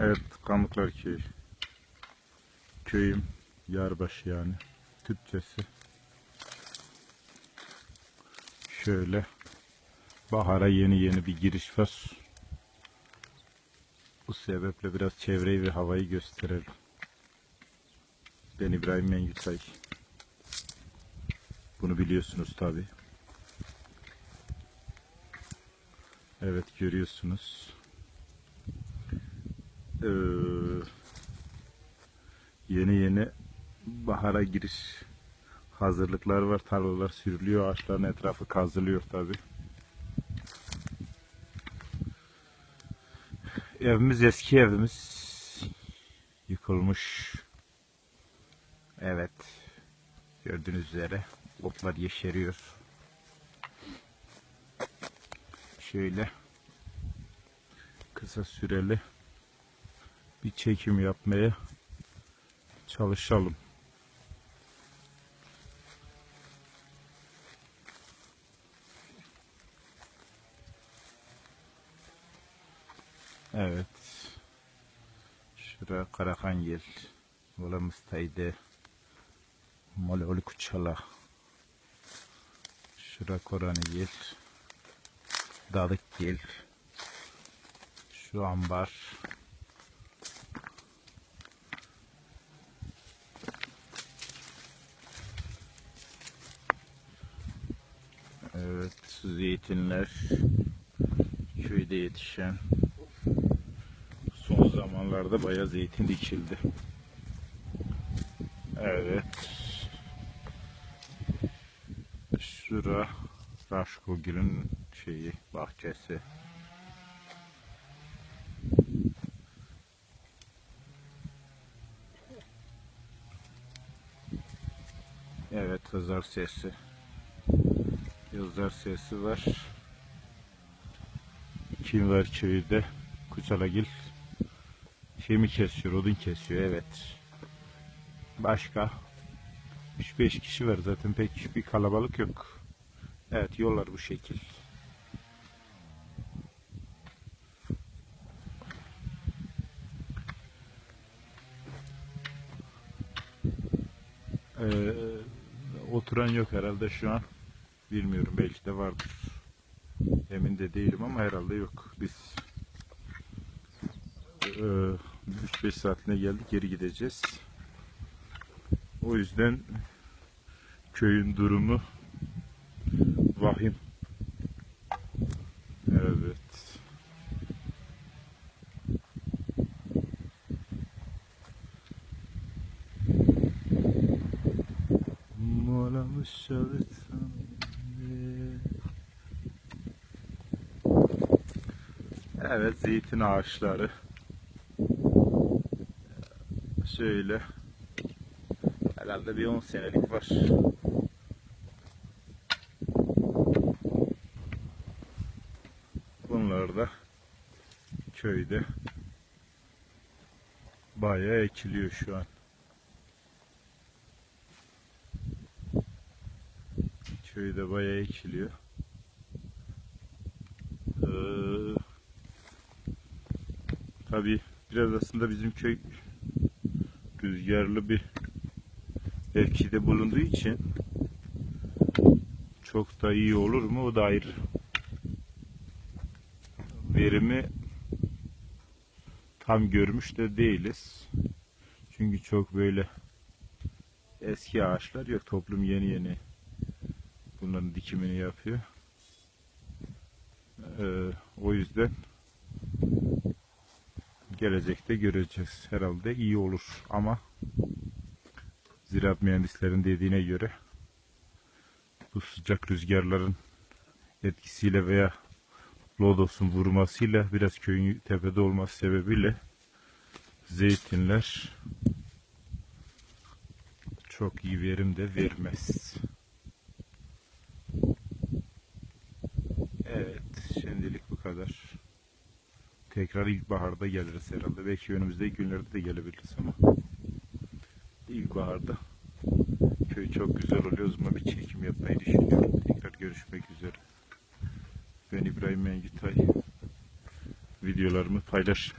Evet, Kamıklar Köyü. Köyüm Yarbaşı yani. Türkçesi. Şöyle bahara yeni yeni bir giriş var. Bu sebeple biraz çevreyi ve havayı gösterelim. Ben İbrahim Mengütay. Bunu biliyorsunuz tabi. Evet görüyorsunuz. Ee, yeni yeni bahara giriş hazırlıklar var. Tarlalar sürülüyor. Ağaçların etrafı kazılıyor tabi. Evimiz eski evimiz. Yıkılmış. Evet. Gördüğünüz üzere otlar yeşeriyor. Şöyle kısa süreli bir çekim yapmaya çalışalım. Evet. Şura Karakanyel. Volamıstaydı. Mololi Kuçala. Şura Korani Yel. Dalık Yel. Şu ambar. Evet, zeytinler köyde yetişen son zamanlarda bayağı zeytin dikildi. Evet. Şura Raşkogil'in şeyi, bahçesi. Evet, hızar sesi. Yazar sesi var. Kim var köyde? Kuçalagil. Şey mi kesiyor? Odun kesiyor. Evet. Başka? 3-5 kişi var zaten. Pek bir kalabalık yok. Evet yollar bu şekil. Ee, oturan yok herhalde şu an. Bilmiyorum belki de vardır. Emin de değilim ama herhalde yok. Biz e, 3-5 saatine geldik geri gideceğiz. O yüzden köyün durumu vahim. Evet. Mola müşavitsan Evet zeytin ağaçları. Şöyle. Herhalde bir 10 senelik var. Bunlar da köyde bayağı ekiliyor şu an. Köyde bayağı ekiliyor. Ee, tabii biraz aslında bizim köy rüzgarlı bir mevkide bulunduğu için çok da iyi olur mu o da ayrı. Verimi tam görmüş de değiliz. Çünkü çok böyle eski ağaçlar yok. Toplum yeni yeni bunların dikimini yapıyor. Ee, o yüzden gelecekte göreceğiz. Herhalde iyi olur ama ziraat mühendislerin dediğine göre bu sıcak rüzgarların etkisiyle veya lodosun vurmasıyla biraz köyün tepede olması sebebiyle zeytinler çok iyi verim de vermez. Evet, şimdilik bu kadar. Tekrar ilkbaharda geliriz herhalde. Belki önümüzdeki günlerde de gelebiliriz ama ilkbaharda köy çok güzel oluyor. O zaman bir çekim yapmayı düşünüyorum. Tekrar görüşmek üzere. Ben İbrahim Mengütay. Videolarımı paylaş.